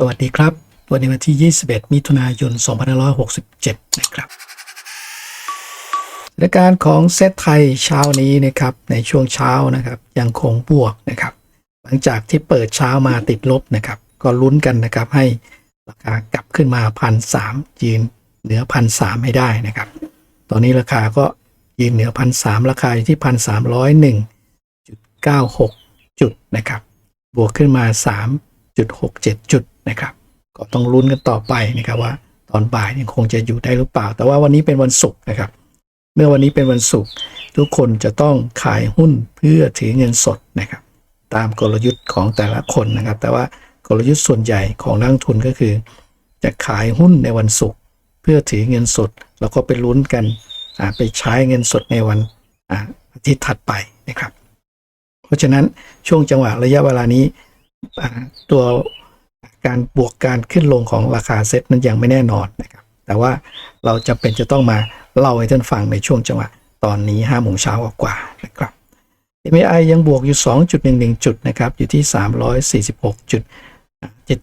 สวัสดีครับ วันนี้วันที่ 21 มิถุนายน 2567 นะครับสถานการณ์ของเซตไทยเช้านี้นะครับ ในช่วงเช้านะครับยังคงบวกนะครับ หลังจากที่เปิดเช้ามาติดลบนะครับ ก็ลุ้นกันนะครับให้ราคากลับขึ้นมาพันสามยืนเหนือพันสามให้ได้นะครับ ตอนนี้ราคาก็ยืนเหนือพันสามราคาอยู่ที่พันสามร้อยหนึ่งจุดเก้าหกจุดนะครับ บวกขึ้นมา3.67จุด นะครับ ก็ต้องลุ้นกันต่อไปนะครับว่า ตอนบ่ายยังคงจะอยู่ได้หรือเปล่า แต่ว่าวันนี้เป็นวันศุกร์นะครับ เมื่อวันนี้เป็นวันศุกร์ทุกคนจะต้องขายหุ้นเพื่อถือเงินสดนะครับ ตามกลยุทธ์ของแต่ละคนนะครับ แต่ว่ากลยุทธ์ส่วนใหญ่ของนักลงทุนก็คือ จะขายหุ้นในวันศุกร์เพื่อถือเงินสด แล้วก็ไปลุ้นกันไปใช้เงินสดในวันอาทิตย์ถัดไปนะครับ เพราะฉะนั้นช่วงจังหวะระยะเวลานี้ตัว การบวกการขึ้นลงของราคาเซ็ตนั้นยังไม่แน่นอนนะครับแต่ว่าเราจะเป็นจะต้องมาเล่าให้ท่านฟังในช่วงจังหวะตอนนี้5โมงเช้ากว่าๆนะครับ MAI ยังบวกอยู่ 2.11 จุดนะครับอยู่ที่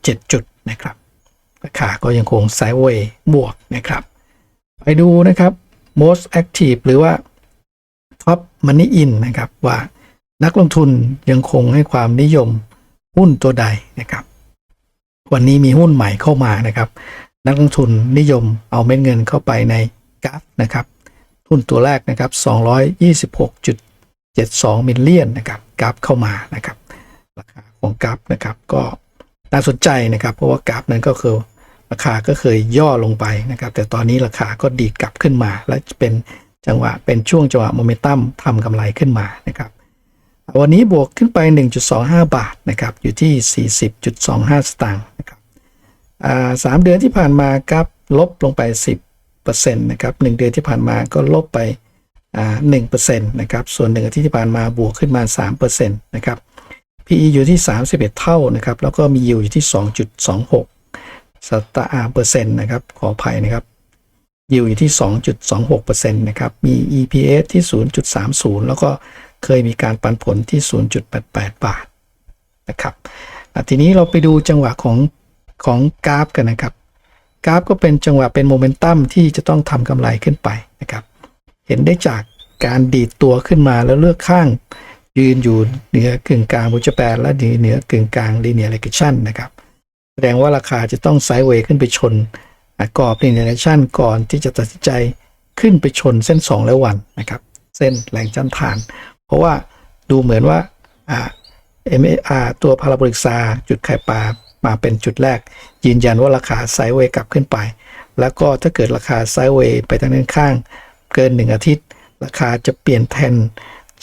346.77 จุดนะครับราคาก็ยังคงไซด์เวย์บวกนะครับไปดูนะครับ most active หรือว่า top money in นะครับว่านักลงทุนยังคงให้ความนิยมหุ้นตัวใดนะครับ วันนี้มีหุ้นใหม่เข้ามานะครับ นักลงทุนนิยมเอาเม็ดเงินเข้าไปในกราฟนะครับหุ้นตัวแรกนะครับ 226.72 มิลเลียนนะครับกราฟเข้ามานะครับ ราคาของกราฟนะครับก็น่าสนใจนะครับ เพราะว่ากราฟนั้นก็คือราคาก็เคยย่อลงไปนะครับ แต่ตอนนี้ราคาก็ดีดกลับขึ้นมา และเป็นจังหวะเป็นช่วงจังหวะโมเมนตัมทำกำไรขึ้นมานะครับ วันนี้บวกขึ้นไป 1.25 บาทนะครับอยู่ที่ 40.25 สตางค์นะครับสามเดือนที่ผ่านมาครับลบลงไป 10%นะครับหนึ่งเดือนที่ผ่านมาก็ลบไปอ่า1%นะครับส่วนหนึ่งอาทิตย์ที่ผ่านมาบวกขึ้นมา 3%นะครับ PE อยู่ที่ 31 เท่านะครับแล้วก็มี yield อยู่ที่ 2.26 สตาร์เปอร์เซ็นต์นะครับขออภัยนะครับ yield อยู่ที่ 2.26%นะครับ มี EPS ที่ 0.30 แล้วก็ เคยมีการปันผลที่ 0.88 บาทนะครับทีนี้เราไปดูจังหวะของของกราฟกันนะครับ กราฟก็เป็นจังหวะเป็นโมเมนตัมที่จะต้องทำกำไรขึ้นไปนะครับ เห็นได้จากการดีดตัวขึ้นมาแล้วเลือกข้างยืนอยู่เหนือกึ่งกลางบูจแปนและเหนือกึ่งกลาง linear regression นะครับ แสดงว่าราคาจะต้องไซด์เวย์ขึ้นไปชนกรอบ linear regression ก่อนที่จะตัดสินใจขึ้นไปชนเส้น 2 และวันนะครับ เส้นแรงจันทาน ราะว่าดูเหมือนว่าอ่า MAR ตัวพาราโบลิกซาจุดไข่ปลามาเป็นจุดแรก ยืนยันว่าราคาไซเวย์กลับขึ้นไป แล้วก็ถ้าเกิดราคาไซเวย์ไปทางด้านข้าง เกิน 1 อาทิตย์ ราคาจะเปลี่ยนแทน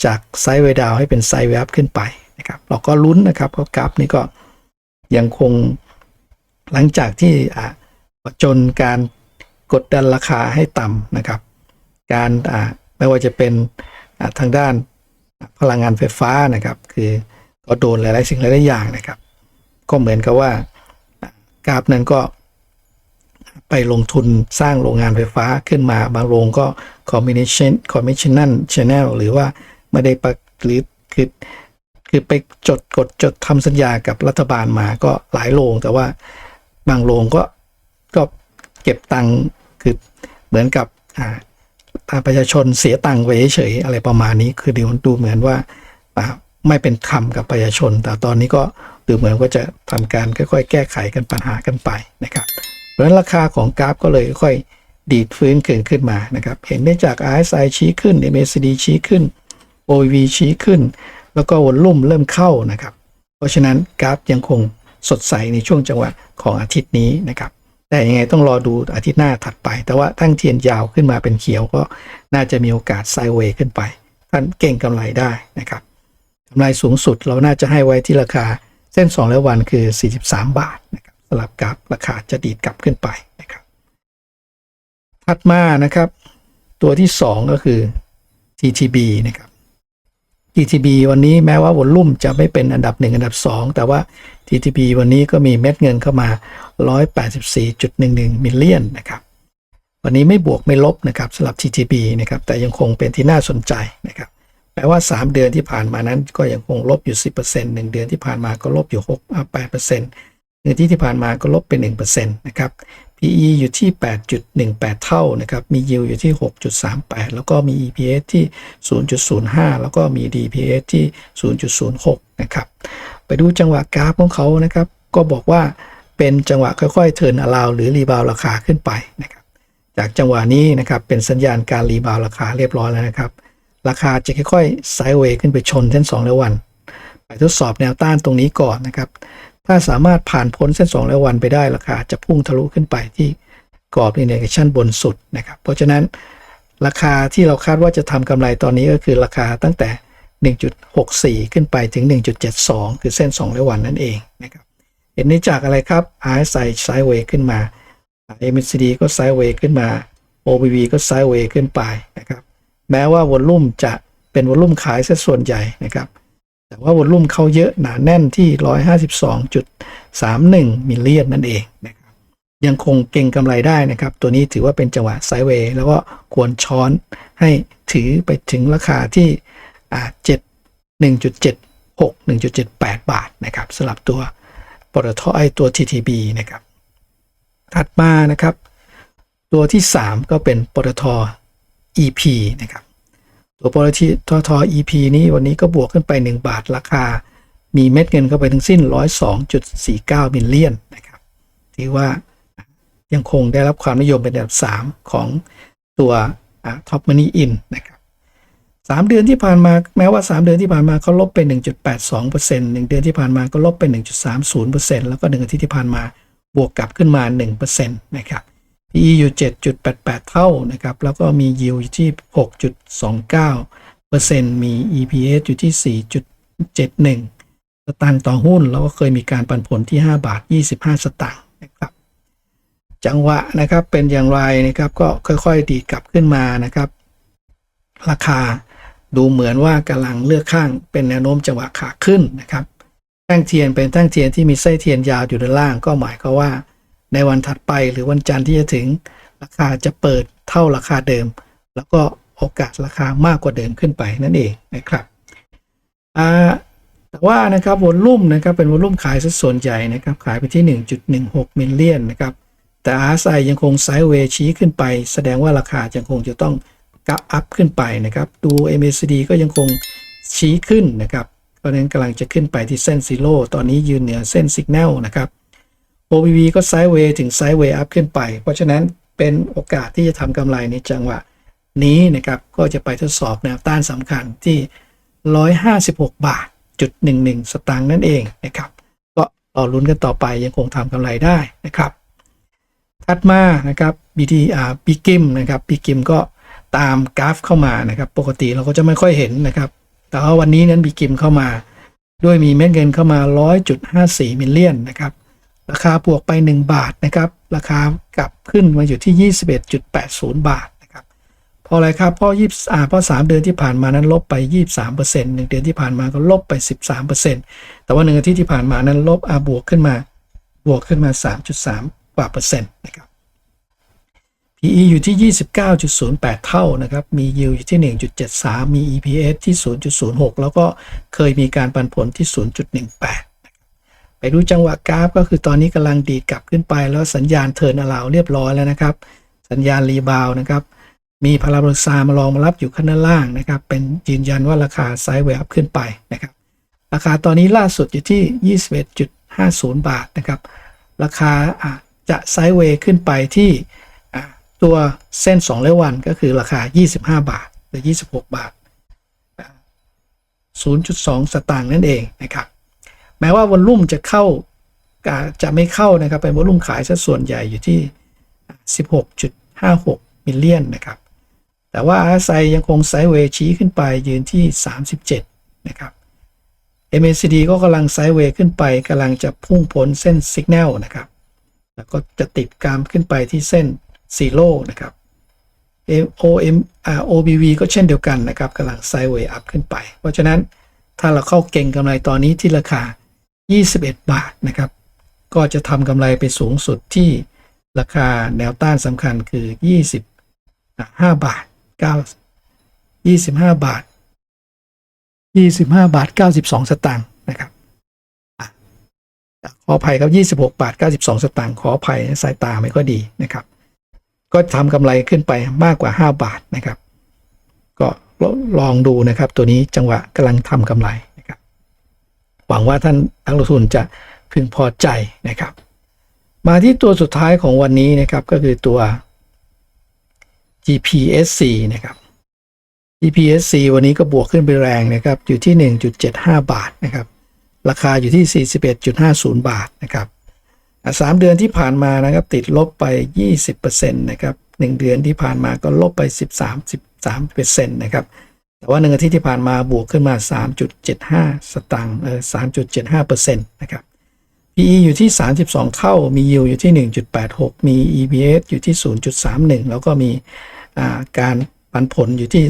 จากไซเวย์ดาวให้เป็นไซเวย์อัพขึ้นไปนะครับเราก็ลุ้นนะครับเพราะกราฟนี้ก็ยังคงหลังจากที่อาจนการกดดันราคาให้ต่ำนะครับ การไม่ว่าจะเป็นทางด้าน พลังงานไฟฟ้านะครับ คือก็โดนหลาย ๆ สิ่งหลาย ๆ อย่างนะครับ ก็เหมือนกับว่ากราฟนั้นก็ไปลงทุนสร้างโรงงานไฟฟ้าขึ้นมา บางโรงก็ combination commissioner channel หรือว่าไม่ได้ประหรือคือคือไปจดกดจดทำสัญญากับรัฐบาลมาก็หลายโรงแต่ว่าบางโรงก็ก็เก็บตังค์คือเหมือนกับอ่า ประชาชนเสียตังค์ไปเฉยๆอะไรประมาณนี้ คือดูดูเหมือนว่าไม่เป็นธรรมกับประชาชน แต่ตอนนี้ก็ดูเหมือนว่าจะทำการค่อยๆ แก้ไขกันปัญหากันไปนะครับ เพราะฉะนั้นราคาของกราฟก็เลยค่อยดีดฟื้นขึ้นขึ้นมานะครับ เห็นได้จาก RSI ชี้ขึ้น MACD ชี้ขึ้น OV ชี้ขึ้น แล้วก็วนลุ่มเริ่มเข้านะครับ เพราะฉะนั้นกราฟยังคงสดใสในช่วงจังหวะของอาทิตย์นี้นะครับ แต่ยังไงต้องรอดูอาทิตย์หน้าถัดไป แต่ว่าตั้งเทียนยาวขึ้นมาเป็นเขียวก็น่าจะมีโอกาสไซเวย์ขึ้นไปท่านเก่งกำไรได้นะครับกำไรสูงสุดเราน่าจะให้ไว้ที่ราคาเส้น 2 แล้ววันคือ 43 บาทนะครับสลับกับราคาจะดีดกลับขึ้นไปนะครับถัดมานะครับ ตัวที่ 2 ก็คือ TTB นะครับ TTB วันนี้แม้ว่าวอลลุ่มจะไม่เป็นอันดับ 1 อันดับ 2 แต่ว่า TTB วันนี้ก็มีเม็ดเงินเข้ามา 184.11 มิลเลียนนะครับวันนี้ไม่บวกไม่ลบนะครับสำหรับ TTB นะครับแต่ยังคงเป็นที่น่าสนใจนะครับแปลว่า 3 เดือนที่ผ่านมานั้นก็ยังคงลบอยู่ 10% 1 เดือนที่ผ่านมาก็ลบอยู่6 8%เนื้อที่ที่ผ่านมาก็ลบไป1%นะครับ PE อยู่ที่ 8.18 เท่านะครับ มี yield อยู่ที่ 6.38 แล้วก็มี EPS ที่ 0.05 แล้วก็มี DPS ที่ 0.06 นะครับ ไปดูจังหวะกราฟของเขานะครับ ก็บอกว่าเป็นจังหวะค่อยๆเทินอลาวหรือรีบาวราคาขึ้นไปนะครับ จากจังหวะนี้นะครับเป็นสัญญาณการรีบาวราคาเรียบร้อยแล้วนะครับ ราคาจะค่อยๆไซด์เวย์ขึ้นไปชนเส้น2แล้ววัน ไปทดสอบแนวต้านตรงนี้ก่อนนะครับ ถ้าสามารถผ่านพ้นเส้น2แล้ววันไปได้ราคาจะพุ่งทะลุขึ้นไปที่กรอบอินเด c ชันบนสุดนะครับ เพราะฉะนั้นราคาที่เราคาดว่าจะทำกำไรตอนนี้ก็คือราคาตั้งแต่ 1.64 ขึ้นไปถึง 1.72 คือเส้น2แล้ววันนั่นเองนะครับเห็นได้จากอะไรครับ RSI ไซด์เวย์ขึ้นมา MACD ก็ไซด์เวย์ขึ้นมา OBV ก็ไซด์เวย์ขึ้นไปนะครับ แม้ว่าวอลลุ่มจะเป็นวอลลุ่มขายซะส่วนใหญ่นะครับ แต่ว่าวอลลุ่มเขาเยอะหนาแน่นที่ 152.31 มิลเลียนนั่นเองนะครับยังคงเก่งกำไรได้นะครับ ตัวนี้ถือว่าเป็นจังหวะไซเวย์แล้วก็ควรช้อนให้ถือไปถึงราคาที่อ่า7 1.76 1.78บาทนะครับสำหรับตัวปตทไอตัว TTB นะครับ ถัดมานะครับ ตัวที่ 3 ก็เป็นปตท EP นะครับ ตัวปตทท EP นี้วันนี้ก็บวกขึ้นไป 1 บาทราคา มีเม็ดเงินเข้าไปทั้งสิ้น 102.49มิลเลียนนะครับถือว่ายังคงได้รับความนิยมเป็นอันดับ 3 ของตัวท็อปมันนี่อินนะครับสามเดือนที่ผ่านมาแม้ว่า 3 เดือนที่ผ่านมาเขาลบไป 1.82%หนึ่งเดือนที่ผ่านมาก็ลบไป 1.30%แล้วก็หนึ่งอาทิตย์ที่ผ่านมาบวกกลับขึ้นมา 1%นะครับ PE อยู่ 7.88 เท่านะครับ แล้วก็มี yield อยู่ที่ 6.29%มี EPS อยู่ที่ 4.71 สตางค์ต่อหุ้น แล้วก็เคยมีการปันผลที่ 5 บาท 25 สตางค์นะครับจังหวะนะครับเป็นอย่างไรนะครับก็ค่อยๆดีดกลับขึ้นมานะครับ ราคาดูเหมือนว่ากำลังเลือกข้างเป็นแนวโน้มจังหวะขาขึ้นนะครับแท่งเทียนเป็นแท่งเทียนที่มีไส้เทียนยาวอยู่ด้านล่างก็หมายความว่า ในวันถัดไปหรือวันจันทร์ที่จะถึง ราคาจะเปิดเท่าราคาเดิม แล้วก็โอกาสราคามากกว่าเดิมขึ้นไปนั่นเองนะครับแต่ว่านะครับวอลลุ่มนะครับเป็นวอลลุ่มขายสัดส่วนใหญ่นะครับขายไปที่ 1.16มิลเลียนนะครับแต่ RSI ยังคงไซด์เวย์ชี้ขึ้นไป แสดงว่าราคายังคงจะต้องกับอัพขึ้นไปนะครับดู MACD ก็ยังคงชี้ขึ้นนะครับเพราะฉะนั้นกำลังจะขึ้นไปที่เส้นซีโร่ตอนนี้ยืนเหนือเส้นสัญญาณนะครับ OBV ก็ไซด์เวย์ถึงไซด์เวย์อัพขึ้นไป เพราะฉะนั้นเป็นโอกาสที่จะทำกำไรในจังหวะนี้นะครับ ก็จะไปทดสอบแนวต้านสำคัญที่ 156 บาทจุด11 สตางค์นั่นเองนะครับ ก็รอลุ้นกันต่อไปยังคงทำกำไรได้นะครับ ถัดมานะครับ BTR ปีกิมนะครับปีกิมก็ตามกราฟเข้ามานะครับ ปกติเราก็จะไม่ค่อยเห็นนะครับ แต่ว่าวันนี้นั้นบีกิมเข้ามา ด้วยมีเม็ดเงินเข้ามา 100.54มิลเลียนนะครับ ราคาบวกไป 1 บาทนะครับ ราคากลับขึ้นมาอยู่ที่ 21.80 บาทนะครับพราะอะไรครับพราะ20อ่าเพราะ3เดือนที่ผ่านมานั้นลบไป 23%หนึ่งเดือนที่ผ่านมาก็ลบไป 13%แต่ว่าหนึ่งอาทิตย์ที่ผ่านมานั้นลบอาบวกขึ้นมาบวกขึ้นมา 3.3 กว่าเปอร์เซ็นต์นะครับ PE อยู่ที่ 29.08 เท่านะครับ มี yield อยู่ที่ 1.73 มี EPS ที่ 0.06 แล้วก็เคยมีการปันผลที่ 0.18 ไปดูจังหวะกราฟก็คือตอนนี้กำลังดีดกลับขึ้นไป แล้วสัญญาณเทิร์นอลาวเรียบร้อยแล้วนะครับ สัญญาณรีบาวนะครับ มีพาราโบลซามารองมารับอยู่ข้างล่างนะครับ เป็นยืนยันว่าราคาไซด์เวย์อัพขึ้นไปนะครับ ราคาตอนนี้ล่าสุดอยู่ที่ 21.50 บาทนะครับ ราคาอาจจะไซด์เวย์ขึ้นไปที่ตัวเส้น2เลวันก็คือราคา 25 บาทหรือ 26 บาท 0.2 สตางค์นั่นเองนะครับ แม้ว่าวอลลุ่มจะเข้าจะไม่เข้านะครับเป็นวอลลุ่มขายซะส่วนใหญ่อยู่ที่ 16.56 มิลเลียนนะครับ แต่ว่าอาไซยังคงไซด์เวย์ชี้ขึ้นไปยืนที่ 37 นะครับ MACD ก็กำลังไซด์เวย์ขึ้นไปกำลังจะพุ่งพ้นเส้นสัญญาณนะครับ แล้วก็จะติดกรามขึ้นไปที่เส้นซีโร่นะครับ OM OBV ก็เช่นเดียวกันนะครับกำลังไซด์เวย์อัพขึ้นไป เพราะฉะนั้นถ้าเราเข้าเก่งกำไรตอนนี้ที่ราคา 21 บาทนะครับ ก็จะทำกำไรไปสูงสุดที่ราคาแนวต้านสำคัญคือ 25 บาท9 25 บาท 25 บาท 92 สตางค์นะครับขออภัยครับ 26 บาท 92 สตางค์ขออภัยสายตาไม่ก็ดีนะครับ ก็ทำกำไรขึ้นไปมากกว่า 5 บาทนะครับ ก็ลองดูนะครับ ตัวนี้จังหวะกำลังทำกำไร หวังว่าท่านนักลงทุนจะพึงพอใจนะครับ มาที่ตัวสุดท้ายของวันนี้นะครับก็คือตัว GPSC นะครับ GPSC วันนี้ก็บวกขึ้นไปแรงนะครับอยู่ที่ 1.75 บาทนะครับราคาอยู่ที่ 41.50 บาทนะครับสามเดือนที่ผ่านมานะครับติดลบไป 20%นะครับหนึ่งเดือนที่ผ่านมาก็ลบไป 13 13%นะครับ แต่ว่าหนึ่งอาทิตย์ที่ผ่านมาบวกขึ้นมา 3.75 สตางค์เออ3.75%นะครับ PE อยู่ที่ 32เท่ามี yield อยู่ที่ 1.86 มี EPS อยู่ที่ 0.31 แล้วก็มีาการปันผลอยู่ที่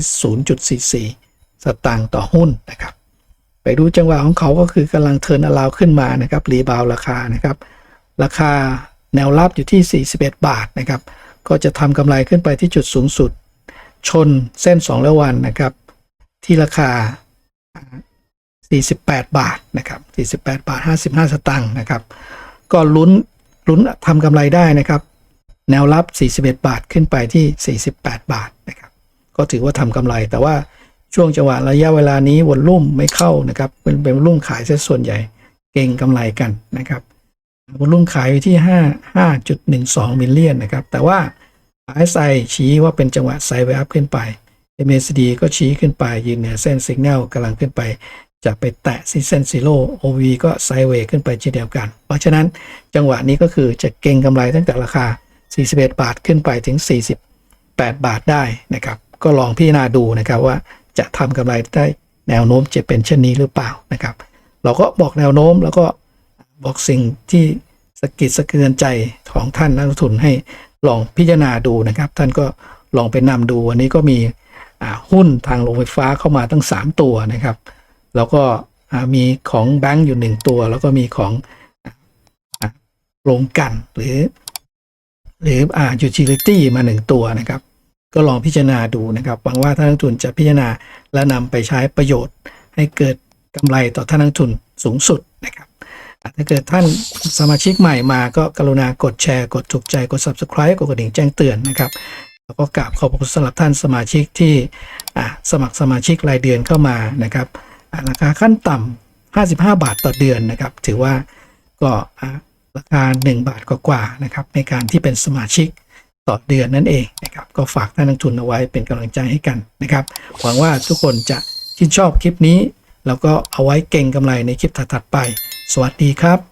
0.44 สตางค์ต่อหุ้นนะครับ ไปดูจังหวะของเขาก็คือกำลังเทินอลาวขึ้นมานะครับรีบาวราคานะครับ ราคาแนวรับอยู่ที่ 41 บาทนะครับ ก็จะทำกำไรขึ้นไปที่จุดสูงสุด ชนเส้น2ระวันนะครับ ที่ราคา 48 บาทนะครับ 48 บาท 55 สตางค์นะครับ ก็ลุ้นลุ้นทำกำไรได้นะครับ แนวรับ 41 บาทขึ้นไปที่ 48 บาทนะครับ ก็ถือว่าทำกำไร แต่ว่าช่วงจังหวะระยะเวลานี้วอลลุ่มไม่เข้านะครับ เป็นเป็นวอลลุ่มขายซะส่วนใหญ่เก่งกำไรกันนะครับวอลลุ่มขายอยู่ที่ 5 5.12มิลเลียนนะครับ แต่ว่า RSI ชี้ว่าเป็นจังหวะไซด์เวอัพขึ้นไป MACD ก็ชี้ขึ้นไปยืนเหนือเส้นสัญญาณกำลังขึ้นไป จะไปแตะที่เส้นซีโร่ OV ก็ไซด์เวย์ขึ้นไปเช่นเดียวกัน เพราะฉะนั้นจังหวะนี้ก็คือจะเก่งกำไรตั้งแต่ราคา 41 บาทขึ้นไปถึง 48 บาทได้นะครับ ก็ลองพิจารณาดูนะครับว่าจะทำกำไรได้แนวโน้มจะเป็นเช่นนี้หรือเปล่านะครับ เราก็บอกแนวโน้มแล้วก็บอกสิ่งที่สะกิดสะเทือนใจของท่านนักลงทุนให้ลองพิจารณาดูนะครับ ท่านก็ลองไปนำดูวันนี้ก็มี หุ้นทางโรงไฟฟ้าเข้ามาตั้ง 3 ตัวนะครับ แล้วก็มีของแบงก์อยู่หนึ่งตัว แล้วก็มีของโรงกันหรือ หรืออ่า utility มาหนึ่งตัวนะครับ ก็ลองพิจารณาดูนะครับหวังว่าท่านนักลงทุนจะพิจารณาและนำไปใช้ประโยชน์ ให้เกิดกำไรต่อท่านนักลงทุนสูงสุดนะครับถ้าเกิดท่านสมาชิกใหม่มาก็กรุณากดแชร์ กดถูกใจ กด subscribe กดกระดิ่งแจ้งเตือนนะครับ แล้วก็กราบขอบคุณสำหรับท่านสมาชิกที่สมัครสมาชิกรายเดือนเข้ามานะครับราคาขั้นต่ำ55 บาทต่อเดือนนะครับ ถือว่าก็ราคา 1 บาทกว่าๆนะครับ ในการที่เป็นสมาชิกต่อเดือนนั่นเองนะครับ ก็ฝากท่านนักทุนเอาไว้เป็นกำลังใจให้กันนะครับ หวังว่าทุกคนจะชื่นชอบคลิปนี้ แล้วก็เอาไว้เก่งกำไรในคลิปถัดๆไป สวัสดีครับ